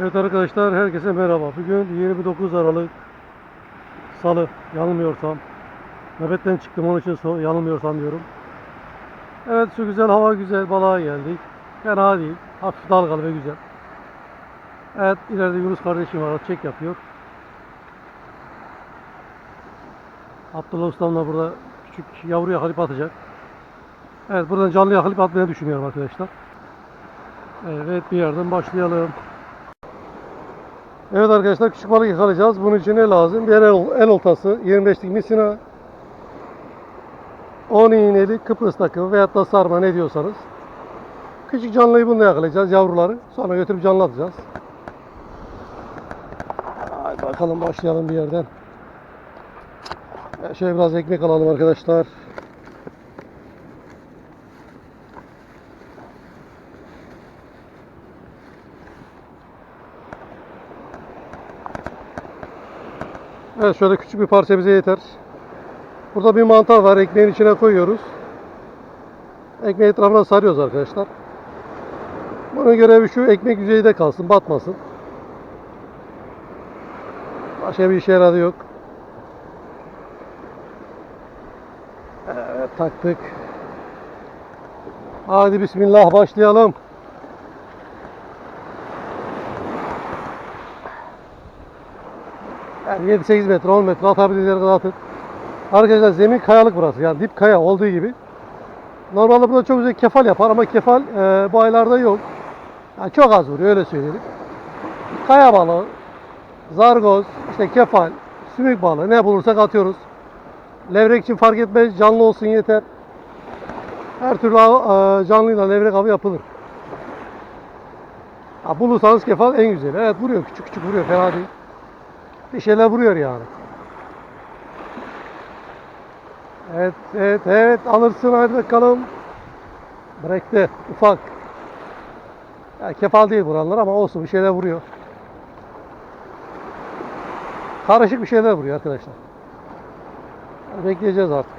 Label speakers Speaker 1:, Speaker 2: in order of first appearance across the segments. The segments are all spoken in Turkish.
Speaker 1: Evet arkadaşlar herkese merhaba. Bugün 29 Aralık Salı yanılmıyorsam. Nöbetten çıktım onun için yanılmıyorsam diyorum. Evet şu güzel hava güzel balığa geldik. Fena değil. Hafif dalgalı ve güzel. Evet ileride Yunus kardeşim var çek yapıyor. Abdullah Ustam da burada küçük yavru yakalayıp atacak. Evet buradan canlı yakalayıp atmayı düşünüyorum arkadaşlar. Evet bir yerden başlayalım. Evet arkadaşlar küçük balık yakalayacağız. Bunun için ne lazım? Bir el, el oltası, 25'lik misina, 10 iğneli Kıbrıs takımı veyahut da sarma ne diyorsanız. Küçük canlıyı bununla yakalayacağız yavruları. Sonra götürüp canlı atacağız. Hadi bakalım başlayalım bir yerden. Şöyle biraz ekmek alalım arkadaşlar. Evet şöyle küçük bir parça bize yeter. Burada bir mantar var. Ekmeğin içine koyuyoruz. Ekmeği etrafına sarıyoruz arkadaşlar. Bunun görevi şu ekmek yüzeyde kalsın, batmasın. Başka bir işe yaradı yok. Evet taktık. Hadi bismillah başlayalım. Yani 7-8 metre, 10 metre atabildiğiniz kadar atın. Arkadaşlar zemin kayalık burası. Yani dip kaya olduğu gibi. Normalde burada çok güzel kefal yapar ama kefal e, bu aylarda yok. Yani çok az vuruyor öyle söyleyelim. Kaya balığı, zargoz, işte kefal, sümük balığı ne bulursak atıyoruz. Levrek için fark etmez canlı olsun yeter. Her türlü av, e, canlıyla levrek avı yapılır. Ha, bulursanız kefal en güzeli. Evet vuruyor küçük küçük vuruyor fena değil. Bir şeyler vuruyor yani. Evet, evet, evet. Alırsın hadi bakalım. Bıraktı. Ufak. Ya kefal değil buralar ama olsun bir şeyler vuruyor. Karışık bir şeyler vuruyor arkadaşlar. Bekleyeceğiz artık.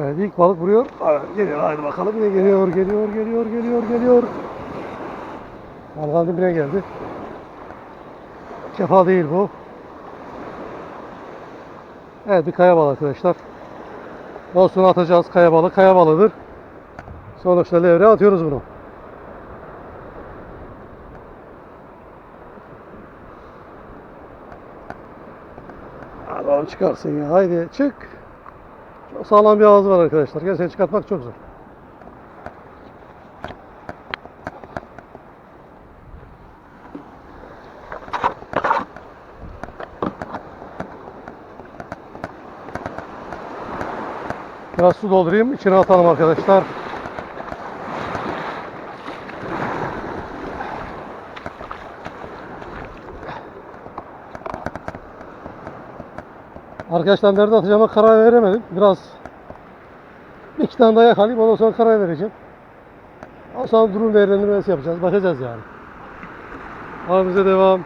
Speaker 1: Evet ilk balık vuruyor. Geliyor hadi bakalım ne geliyor geliyor geliyor geliyor geliyor. Balığın dibine geldi. Kefal değil bu. Evet bir kaya balığı arkadaşlar. Olsun atacağız kaya balığı. Kaya balığıdır. Sonuçta levreye atıyoruz bunu. Oğlum çıkarsın ya. Haydi çık. Çok sağlam bir ağız var arkadaşlar. Gerçekten çıkartmak çok zor. Biraz su doldurayım. içine atalım arkadaşlar. Arkadaşlar nerede atacağıma karar veremedim. Biraz bir iki tane daha yakalayayım. Ondan sonra karar vereceğim. Ondan sonra durum değerlendirmesi yapacağız. Bakacağız yani. Abimize devam.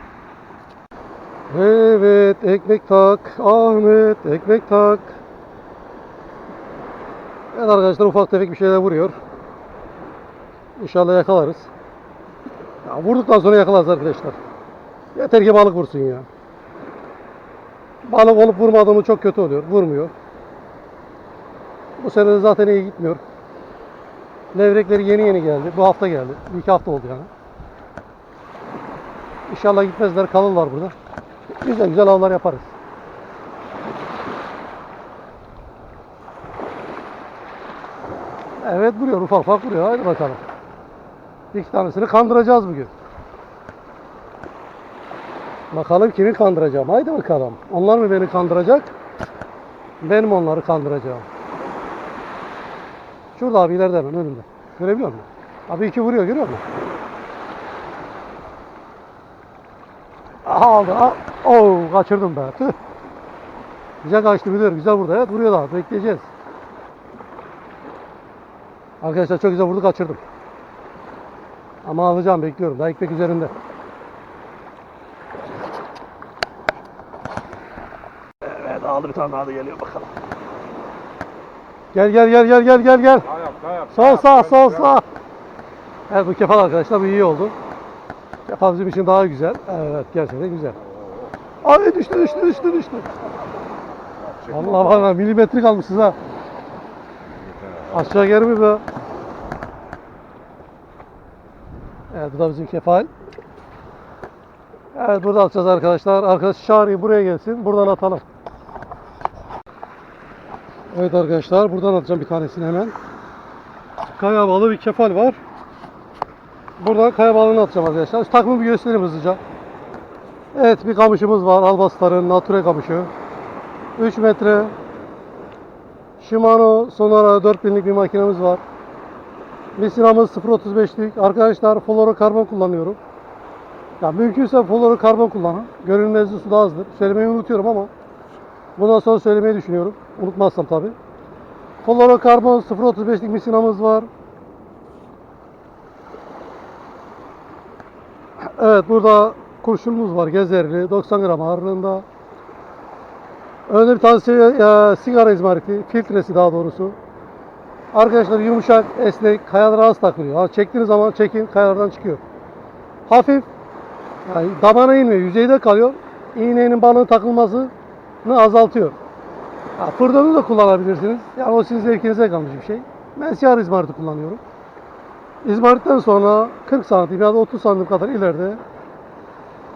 Speaker 1: Evet ekmek tak. Ahmet ekmek tak. Arkadaşlar ufak tefek bir şeyler vuruyor. İnşallah yakalarız. Ya vurduktan sonra yakalarız arkadaşlar. Yeter ki balık vursun ya. Balık olup vurmadığımı çok kötü oluyor. Vurmuyor. Bu sene de zaten iyi gitmiyor. Levrekleri yeni yeni geldi. Bu hafta geldi. Bir iki hafta oldu yani. İnşallah gitmezler kalırlar burada. Güzel güzel avlar yaparız. Evet vuruyor ufak ufak vuruyor. Haydi bakalım. İki tanesini kandıracağız bugün. Bakalım kimi kandıracağım. Haydi bakalım. Onlar mı beni kandıracak? Benim onları kandıracağım. Şurada abi ileride hemen önümde. Görebiliyor musun? Abi iki vuruyor görüyor musun? Aha aldı. Aa, Oo, kaçırdım be. Tüh. Güzel kaçtı müdür. Güzel burada. Evet vuruyor daha. Bekleyeceğiz. Arkadaşlar çok güzel vurdu kaçırdım. Ama alacağım bekliyorum. Daha ekmek üzerinde. Evet aldı bir tane daha da geliyor bakalım. Gel gel gel gel gel gel gel.
Speaker 2: Yap, yap.
Speaker 1: Sol sağ sol sağ. Evet bu kefal arkadaşlar bu iyi oldu. Kefal bizim için daha güzel. Evet gerçekten güzel. Abi düştü düştü düştü düştü. Allah Allah milimetrik almışsınız ha. Aşağı mi be? Evet bu da bizim kefal. Evet burada atacağız arkadaşlar. Arkadaş çağırayım buraya gelsin. Buradan atalım. Evet arkadaşlar buradan atacağım bir tanesini hemen. Kaya balı bir kefal var. Buradan kaya balığını atacağım arkadaşlar. Şu takımı bir göstereyim hızlıca. Evet bir kamışımız var. Albastar'ın Nature kamışı. 3 metre. Shimano Sonara 4000'lik bir makinemiz var. Misinamız 0.35'lik. Arkadaşlar fluorokarbon kullanıyorum. Ya mümkünse fluorokarbon kullanın. Görünmezliği suda azdır. Söylemeyi unutuyorum ama bundan sonra söylemeyi düşünüyorum. Unutmazsam tabi. Fluorokarbon 0.35'lik misinamız var. Evet burada kurşunumuz var gezerli 90 gram ağırlığında. Önde bir tanesi e, sigara izmariti, filtresi daha doğrusu. Arkadaşlar yumuşak, esnek, kayalara az takılıyor. Ha, çektiğiniz zaman çekin kayalardan çıkıyor. Hafif, yani damana inmiyor, yüzeyde kalıyor. İğnenin balığın takılmasını azaltıyor. Ha, fırdonu da kullanabilirsiniz. Yani o sizin zevkinize kalmış bir şey. Ben siyah izmariti kullanıyorum. İzmaritten sonra 40 santim ya da 30 santim kadar ileride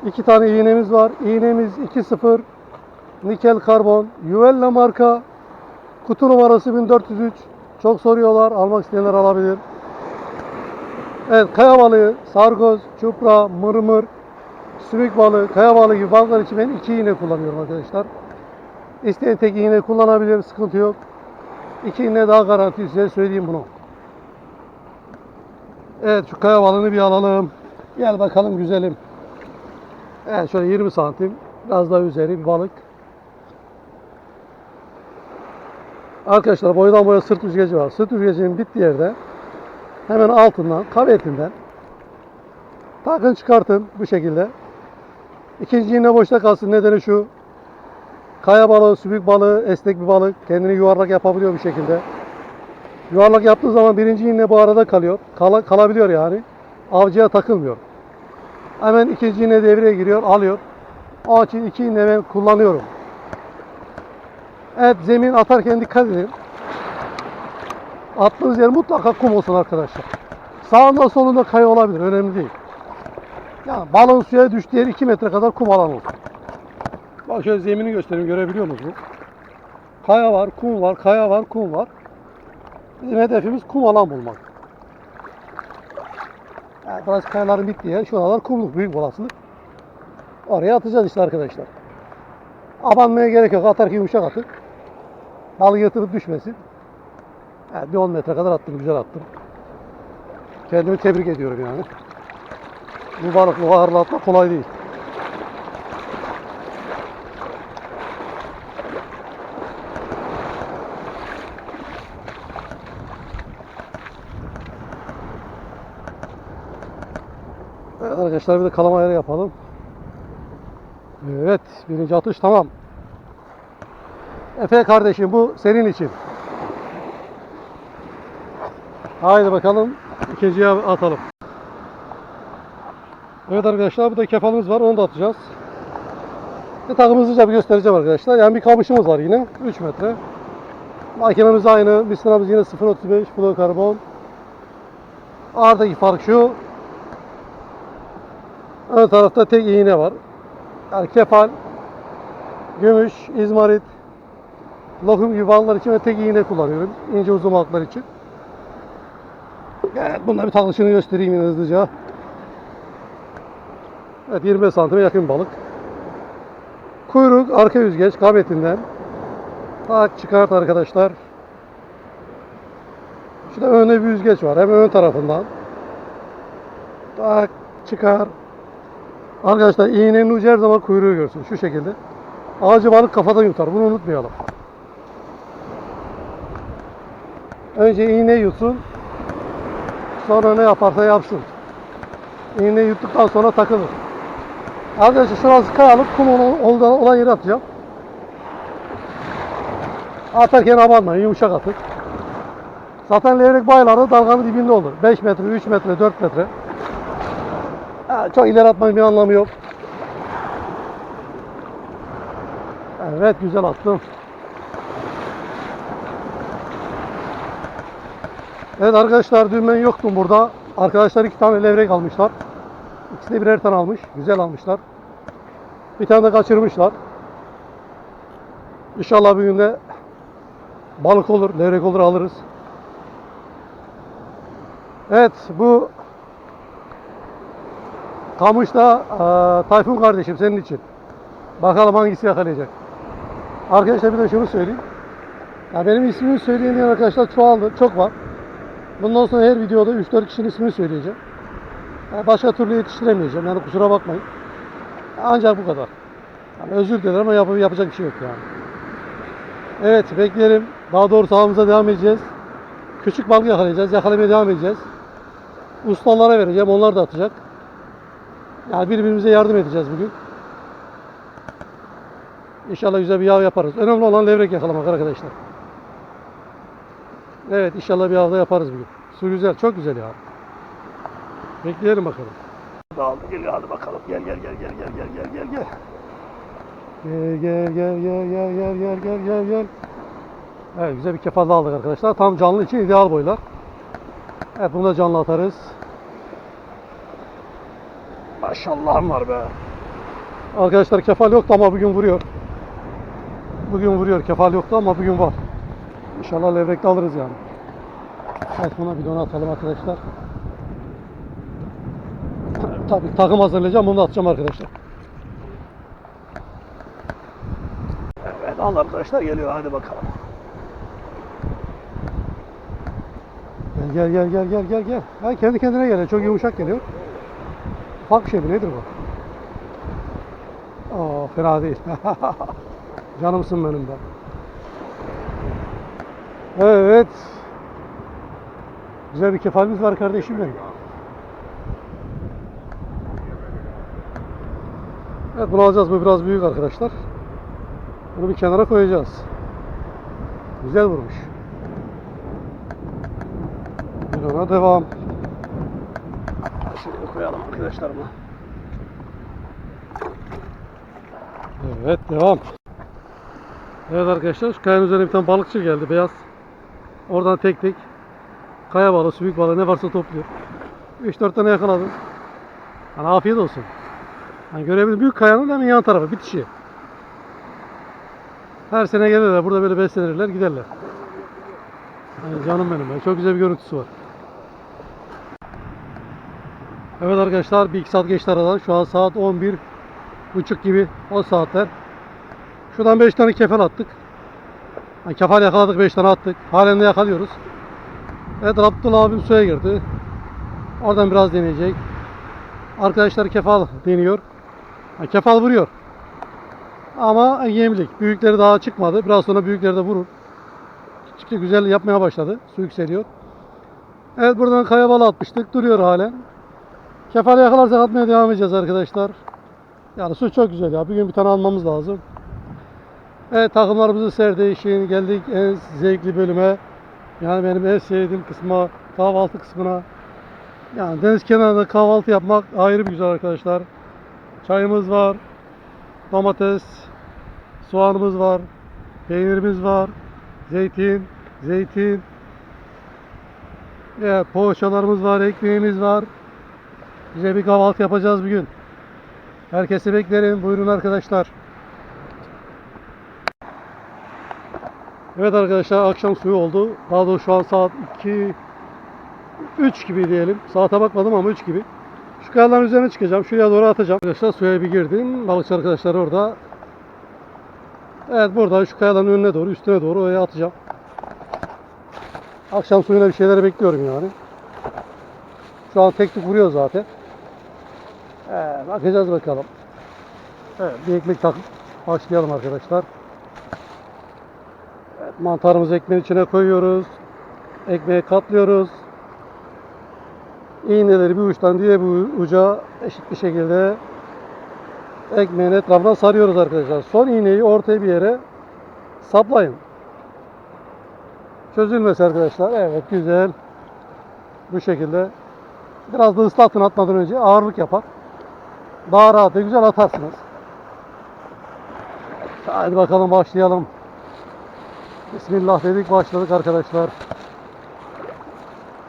Speaker 1: iki tane iğnemiz var. İğnemiz 2.0 nikel karbon Juvella marka kutu numarası 1403 çok soruyorlar almak isteyenler alabilir. Evet kaya balığı, sargoz, çupra, mırmır, sümük balığı, kaya balığı gibi balıklar için ben iki iğne kullanıyorum arkadaşlar. İsteyen tek iğne kullanabilir, sıkıntı yok. İki iğne daha garanti size söyleyeyim bunu. Evet şu kaya balığını bir alalım. Gel bakalım güzelim. Evet şöyle 20 santim. Biraz daha üzeri bir balık. Arkadaşlar boydan boya sırt yüzgeci var. Sırt yüzgecinin bittiği yerde hemen altından, kavetinden takın çıkartın bu şekilde. İkinci iğne boşta kalsın. Nedeni şu. Kaya balığı, sübük balığı, esnek bir balık. Kendini yuvarlak yapabiliyor bir şekilde. Yuvarlak yaptığı zaman birinci iğne bu arada kalıyor. Kala, kalabiliyor yani. Avcıya takılmıyor. Hemen ikinci iğne devreye giriyor, alıyor. Onun için iki iğne ben kullanıyorum. Evet zemin atarken dikkat edin. Attığınız yer mutlaka kum olsun arkadaşlar. Sağında solunda kaya olabilir, önemli değil. Yani balon suya düştüğü yer 2 metre kadar kum alan olsun. Bak şöyle zemini göstereyim, görebiliyor musunuz? Kaya var, kum var, kaya var, kum var. Bizim hedefimiz kum alan bulmak. Yani burası kayaların bittiği yer. Şuralar kumluk, büyük olasılık. Oraya atacağız işte arkadaşlar. Abanmaya gerek yok. Atarken yumuşak atın. Balı yatırıp düşmesin. Yani bir 10 metre kadar attım. Güzel attım. Kendimi tebrik ediyorum yani. Bu balık bu ağırlığı atmak kolay değil. Evet arkadaşlar bir de kalama ayarı yapalım. Evet birinci atış tamam. Efe kardeşim bu senin için. Haydi bakalım ikinciye atalım. Evet arkadaşlar bu da kefalımız var onu da atacağız. Bir takım hızlıca bir göstereceğim arkadaşlar. Yani bir kamışımız var yine 3 metre. Makinemiz aynı. Bisnamız yine 0.35 fluorokarbon. Aradaki fark şu. Ön tarafta tek iğne var. Yani kefal, gümüş, izmarit, gibi balıklar için ve tek iğne kullanıyorum. İnce uzun balıklar için. Evet, bunda bir takılışını göstereyim yine hızlıca. Evet, 25 santime yakın balık. Kuyruk, arka yüzgeç, kabetinden. Tak çıkart arkadaşlar. Şurada önde bir yüzgeç var. Hem ön tarafından. Tak çıkar. Arkadaşlar iğnenin ucu her zaman kuyruğu görsün. Şu şekilde. Ağacı balık kafadan yutar. Bunu unutmayalım. Önce iğne yutsun. Sonra ne yaparsa yapsın. İğne yuttuktan sonra takılır. Arkadaşlar şurası kayalık. Kum olan, olan, yere atacağım. Atarken abanmayın. Yumuşak atın. Zaten levrek baylarda dalganın dibinde olur. 5 metre, 3 metre, 4 metre. Çok ileri atmanın bir anlamı yok. Evet güzel attım. Evet arkadaşlar dün ben yoktum burada. Arkadaşlar iki tane levrek almışlar. İkisi de birer tane almış. Güzel almışlar. Bir tane de kaçırmışlar. İnşallah bir günde balık olur, levrek olur alırız. Evet bu Kamış'ta eee, Tayfun kardeşim senin için. Bakalım hangisi yakalayacak. Arkadaşlar bir de şunu söyleyeyim. Ya benim ismimi söyleyen arkadaşlar çoğaldı. Çok var. Bundan sonra her videoda 3-4 kişinin ismini söyleyeceğim. Başka türlü yetiştiremeyeceğim. Yani kusura bakmayın. Ancak bu kadar. Yani özür dilerim ama yap- yapacak bir şey yok yani. Evet bekleyelim. Daha doğrusu avımıza devam edeceğiz. Küçük balık yakalayacağız. Yakalamaya devam edeceğiz. Ustalara vereceğim. Onlar da atacak. Yani birbirimize yardım edeceğiz bugün. İnşallah güzel bir yav yaparız. Önemli olan levrek yakalamak arkadaşlar. Evet inşallah bir avda yaparız bugün. Su güzel, çok güzel ya. Bekleyelim bakalım. Dağıldı geliyor hadi bakalım. Gel gel gel gel gel gel gel gel gel. Gel gel gel gel gel gel gel gel gel gel. Evet güzel bir kefal aldık arkadaşlar. Tam canlı için ideal boylar. Evet bunu da canlı atarız. Maşallahım var be. Arkadaşlar kefal yoktu ama bugün vuruyor. Bugün vuruyor. Kefal yoktu ama bugün var. İnşallah levrekte alırız yani. Bir dona atalım arkadaşlar. Tabii takım hazırlayacağım. Bunu atacağım arkadaşlar. Evet al arkadaşlar geliyor. Hadi bakalım. Gel gel gel gel gel gel. Ha, kendi kendine geliyor. Çok yumuşak geliyor. Ufak bir şey bu. Nedir bu? Aa, fena değil. Canımsın benim de. Evet. Güzel bir kefalimiz var kardeşim benim. Evet bunu alacağız. Bu biraz büyük arkadaşlar. Bunu bir kenara koyacağız. Güzel vurmuş. Bir ona devam. Şöyle koyalım arkadaşlar bunu. Evet devam. Evet arkadaşlar şu kayanın üzerine bir tane balıkçı geldi beyaz. Oradan tek tek kaya balığı, büyük balığı ne varsa topluyor. 3-4 tane yakaladım. Hani afiyet olsun. Hani görebildiğim büyük kayanın hemen yan tarafı bitişi. Her sene gelirler burada böyle beslenirler giderler. Hani canım benim ya. Çok güzel bir görüntüsü var. Evet arkadaşlar bir iki saat geçti aradan. Şu an saat 11 buçuk gibi o saatler. Şuradan 5 tane kefal attık. Yani kefal yakaladık 5 tane attık. Halen de yakalıyoruz. Evet Abdullah abim suya girdi. Oradan biraz deneyecek. Arkadaşlar kefal deniyor. Yani kefal vuruyor. Ama yemlik. Büyükleri daha çıkmadı. Biraz sonra büyükleri de vurur. Küçükçe güzel yapmaya başladı. Su yükseliyor. Evet buradan kaya balı atmıştık. Duruyor halen. Kefal yakalarsak atmaya devam edeceğiz arkadaşlar. Yani su çok güzel ya. Bir gün bir tane almamız lazım. Evet takımlarımızı serdi. İşin geldik en zevkli bölüme. Yani benim en sevdiğim kısma kahvaltı kısmına. Yani deniz kenarında kahvaltı yapmak ayrı bir güzel arkadaşlar. Çayımız var. Domates, soğanımız var. Peynirimiz var. Zeytin, zeytin. Evet, poğaçalarımız var, ekmeğimiz var. Güzel bir kahvaltı yapacağız bugün. Herkesi beklerim. Buyurun arkadaşlar. Evet arkadaşlar akşam suyu oldu. Daha doğrusu şu an saat 2 3 gibi diyelim. Saate bakmadım ama 3 gibi. Şu kayaların üzerine çıkacağım. Şuraya doğru atacağım. Arkadaşlar suya bir girdim. Balıkçı arkadaşlar orada. Evet burada şu kayaların önüne doğru, üstüne doğru oraya atacağım. Akşam suyuna bir şeyler bekliyorum yani. Şu an tek tük vuruyor zaten. Evet, bakacağız bakalım. Evet, bir ekmek takıp başlayalım arkadaşlar. Mantarımızı ekmeğin içine koyuyoruz. Ekmeği katlıyoruz. İğneleri bir uçtan diye bir uca eşit bir şekilde ekmeğin etrafına sarıyoruz arkadaşlar. Son iğneyi ortaya bir yere saplayın. çözülmesi arkadaşlar. Evet güzel. Bu şekilde. Biraz da ıslatın atmadan önce ağırlık yapar. Daha rahat ve güzel atarsınız. Hadi bakalım başlayalım. Bismillah dedik başladık arkadaşlar.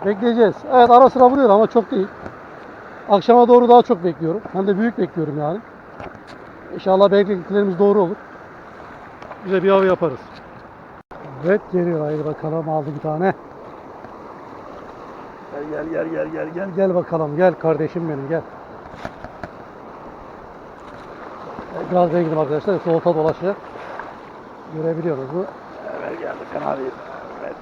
Speaker 1: Bekleyeceğiz. Evet ara sıra vuruyor ama çok değil. Akşama doğru daha çok bekliyorum. Hem de büyük bekliyorum yani. İnşallah beklentilerimiz doğru olur. Bize bir av yaparız. Evet geliyor haydi bakalım aldı bir tane. Gel gel gel gel gel gel gel bakalım gel kardeşim benim gel. Biraz daha gidelim arkadaşlar. Solta dolaşıyor. Görebiliyoruz bu. Geldi fena değil. Evet.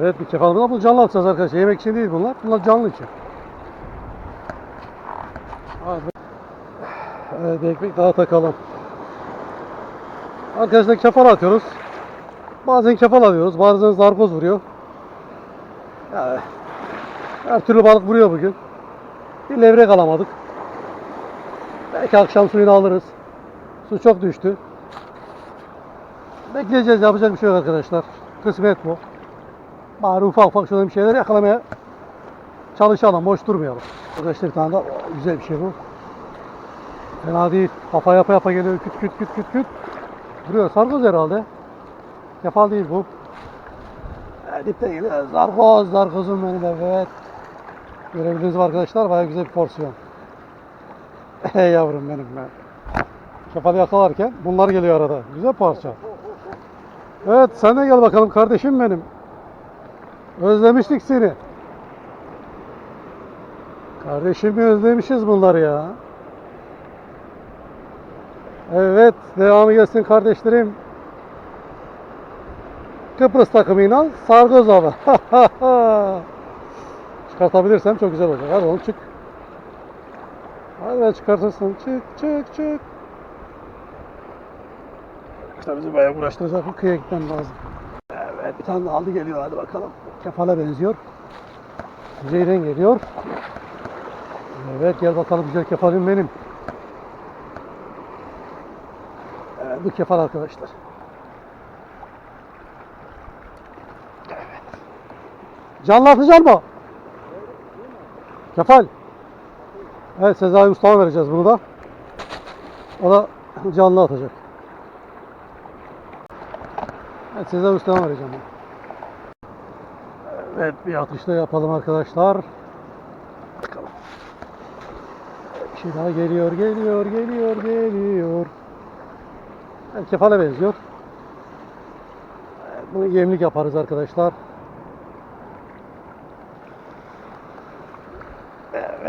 Speaker 1: Evet bir kefalımızda bunu canlı atacağız arkadaşlar. Yemek için değil bunlar. Bunlar canlı için. Evet ekmek daha takalım. Arkadaşlar kefal atıyoruz. Bazen kefal alıyoruz. Bazen zargoz vuruyor. Yani her türlü balık vuruyor bugün. Bir levrek alamadık. Belki akşam suyunu alırız. Su çok düştü. Bekleyeceğiz. Yapacak bir şey yok arkadaşlar. Kısmet bu. Bari ufak ufak şöyle bir şeyler yakalamaya çalışalım. Boş durmayalım. Arkadaşlar bir tane daha güzel bir şey bu. Fena değil. Kafa yapa yapa geliyor. Küt küt küt küt küt. Vuruyor. Sargoz herhalde. Kefal değil bu. E, dipten geliyor. Zargoz. Zargozum benim evet. Görebildiğiniz arkadaşlar bayağı güzel bir porsiyon. Ey yavrum benim ben. Kefal yakalarken bunlar geliyor arada. Güzel parça. Evet sen de gel bakalım kardeşim benim. Özlemiştik seni. Kardeşimi özlemişiz bunları ya. Evet, devamı gelsin kardeşlerim. Kıbrıs takımıyla Sargoz avı. Çıkartabilirsem çok güzel olacak. Hadi oğlum çık. Hadi be çıkartırsın. Çık, çık, çık. İşte bizi bayağı uğraştıracak. Kıyıya gitmem lazım. Evet, bir tane aldı geliyor. Hadi bakalım. Kefale benziyor. Kuzeyden geliyor. Evet, gel bakalım güzel kefalim benim. Evet, bu kefal arkadaşlar. Evet. Canlı atacak mı? Kefal. Evet Sezai Usta'ya vereceğiz bunu da. O da canlı atacak. Evet Sezai Usta'ya vereceğim. Evet bir atışta yapalım arkadaşlar. Bakalım. Bir şey daha geliyor, geliyor, geliyor, geliyor. Yani kefale benziyor. Bunu yemlik yaparız arkadaşlar.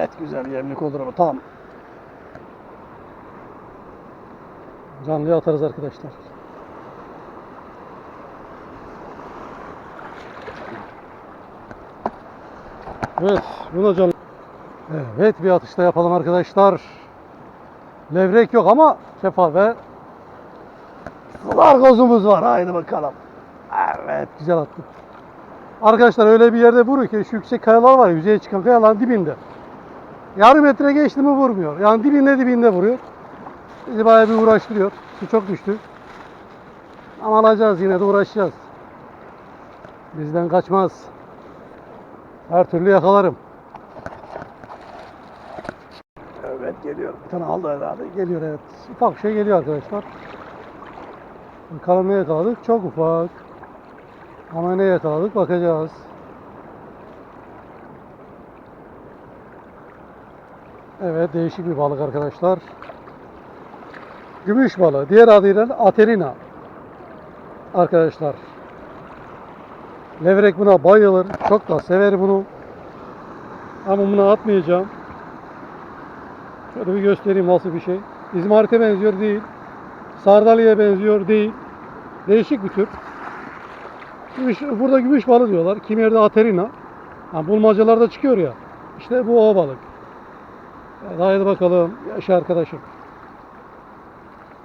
Speaker 1: Evet güzel yemlik olur ama tam. Canlıya atarız arkadaşlar. Evet, bunu canlı. Evet, bir atışta yapalım arkadaşlar. Levrek yok ama kefal ve Largozumuz var. Haydi bakalım. Evet, güzel attı. Arkadaşlar öyle bir yerde vuruyor ki şu yüksek kayalar var yüzeye çıkan kayaların dibinde. Yarım metre geçti mi vurmuyor. Yani dibinde dibinde vuruyor. Bizi bayağı bir uğraştırıyor. Su çok düştü. Ama alacağız yine de uğraşacağız. Bizden kaçmaz. Her türlü yakalarım. Evet geliyor. Bir tane aldı herhalde. Geliyor evet. Ufak şey geliyor arkadaşlar. Bakalım ne yakaladık? Çok ufak. Ama ne yakaladık bakacağız. Evet değişik bir balık arkadaşlar. Gümüş balığı. Diğer adıyla aterina. Arkadaşlar. Levrek buna bayılır. Çok da sever bunu. Ama bunu atmayacağım. Şöyle bir göstereyim nasıl bir şey. İzmarit'e benziyor değil. Sardalya'ya benziyor değil. Değişik bir tür. Gümüş, burada gümüş balığı diyorlar. Kim yerde aterina. Yani bulmacalarda çıkıyor ya. İşte bu o balık. Haydi bakalım. Yaşa arkadaşım.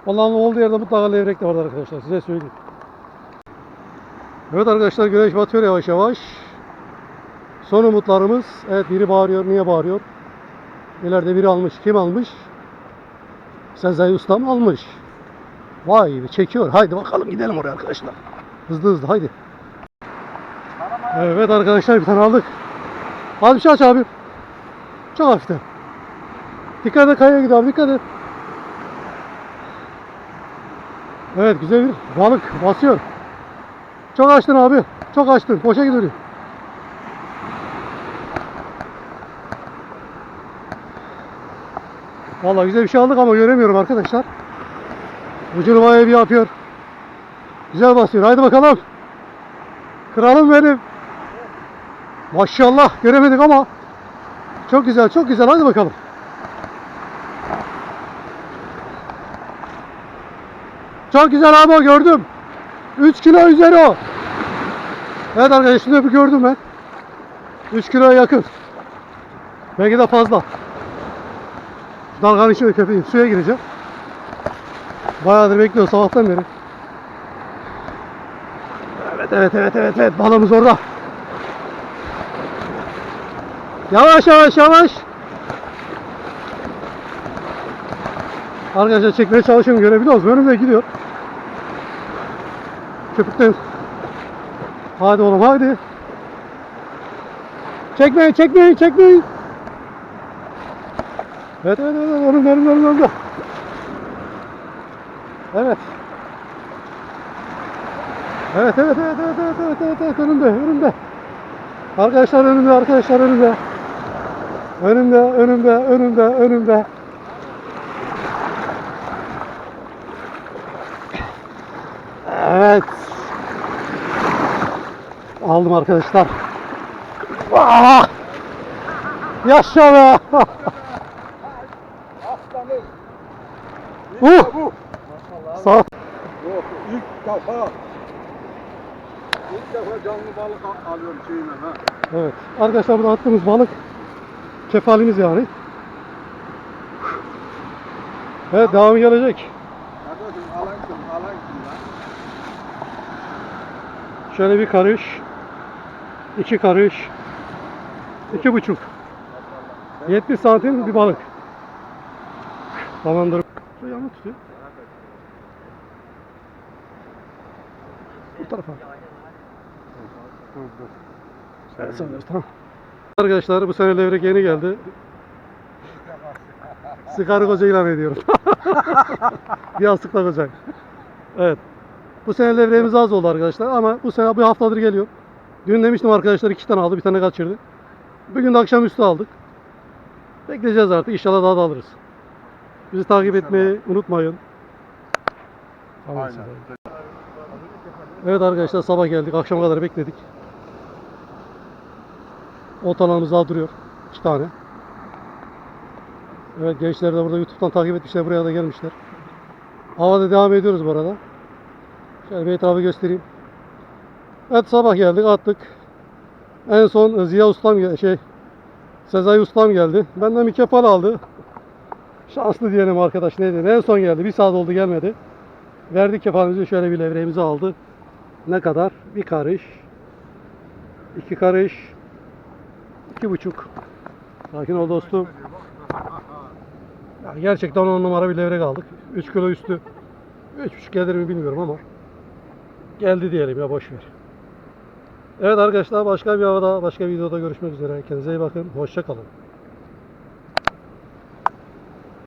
Speaker 1: Allah'ın olduğu yerde mutlaka levrek de vardır arkadaşlar. Size söyleyeyim. Evet arkadaşlar güneş batıyor yavaş yavaş. Son umutlarımız. Evet biri bağırıyor. Niye bağırıyor? İleride biri almış. Kim almış? Sezai Ustam almış. Vay be çekiyor. Haydi bakalım gidelim oraya arkadaşlar. Hızlı hızlı haydi. Evet arkadaşlar bir tane aldık. Al bir şey aç abi. Çok hafiften. Dikkat et kayaya gidiyor dikkat et. Evet güzel bir balık basıyor. Çok açtın abi. Çok açtın. Boşa gidiyor. Vallahi güzel bir şey aldık ama göremiyorum arkadaşlar. Ucunu bayağı bir yapıyor. Güzel basıyor. Haydi bakalım. Kralım benim. Maşallah göremedik ama çok güzel çok güzel hadi bakalım. Çok güzel abi o gördüm. 3 kilo üzeri o. Evet arkadaşlar şimdi bir gördüm ben. 3 kiloya yakın. Belki de fazla. Dalganın içine köpeyim. Suya gireceğim. Bayağıdır bekliyor sabahtan beri. Evet evet evet evet evet balığımız orada. Yavaş yavaş yavaş. Arkadaşlar çekmeye çalışıyorum görebiliyor musunuz? Önümde gidiyor. Köpükten. Hadi oğlum hadi. Çekmeyin çekmeyin çekmeyin. Evet evet evet önümde önümde önümde. Evet. Evet evet evet evet evet evet evet, evet önümde önümde. Arkadaşlar önümde arkadaşlar önümde. Önümde önümde önümde önümde. Evet. Aldım arkadaşlar. Ah! Yaşa be.
Speaker 2: Aslanım.
Speaker 1: Uh! Sağ ol.
Speaker 2: Yok ilk defa. İlk defa canlı balık al- alıyorum şeyine ha.
Speaker 1: Evet. Arkadaşlar burada attığımız balık kefalimiz yani. Evet devamı gelecek.
Speaker 2: Kardeşim alan kim alan kim lan?
Speaker 1: Şöyle bir karış. iki karış. iki buçuk. 70 santim bir balık. Tamamdır. Şu yanı tutuyor. Bu tarafa. Evet, tamam. Arkadaşlar bu sene levrek yeni geldi. Sıkarı koca ilan ediyorum. bir yastık takacak. Evet. Bu sene levreğimiz az oldu arkadaşlar ama bu sene bir haftadır geliyor. Dün demiştim arkadaşlar iki tane aldı bir tane kaçırdı. Bugün de akşamüstü aldık. Bekleyeceğiz artık inşallah daha da alırız. Bizi takip etmeyi unutmayın. Tamam,
Speaker 2: Aynen.
Speaker 1: Evet arkadaşlar sabah geldik akşama kadar bekledik. Oltalarımız daha duruyor. iki tane. Evet gençler de burada YouTube'dan takip etmişler buraya da gelmişler. Havada devam ediyoruz bu arada. Şöyle bir etrafı göstereyim. Evet sabah geldik attık. En son Ziya Ustam şey Sezai Ustam geldi. Benden bir kefal aldı. Şanslı diyelim arkadaş ne diyeyim. En son geldi. Bir saat oldu gelmedi. Verdik kefalimizi şöyle bir levreğimizi aldı. Ne kadar? Bir karış. iki karış. iki buçuk. Sakin ol dostum. Ya gerçekten on numara bir levrek aldık. 3 kilo üstü. 3,5 gelir mi bilmiyorum ama geldi diyelim ya boş ver. Evet arkadaşlar başka bir havada başka bir videoda görüşmek üzere. Kendinize iyi bakın. Hoşça kalın.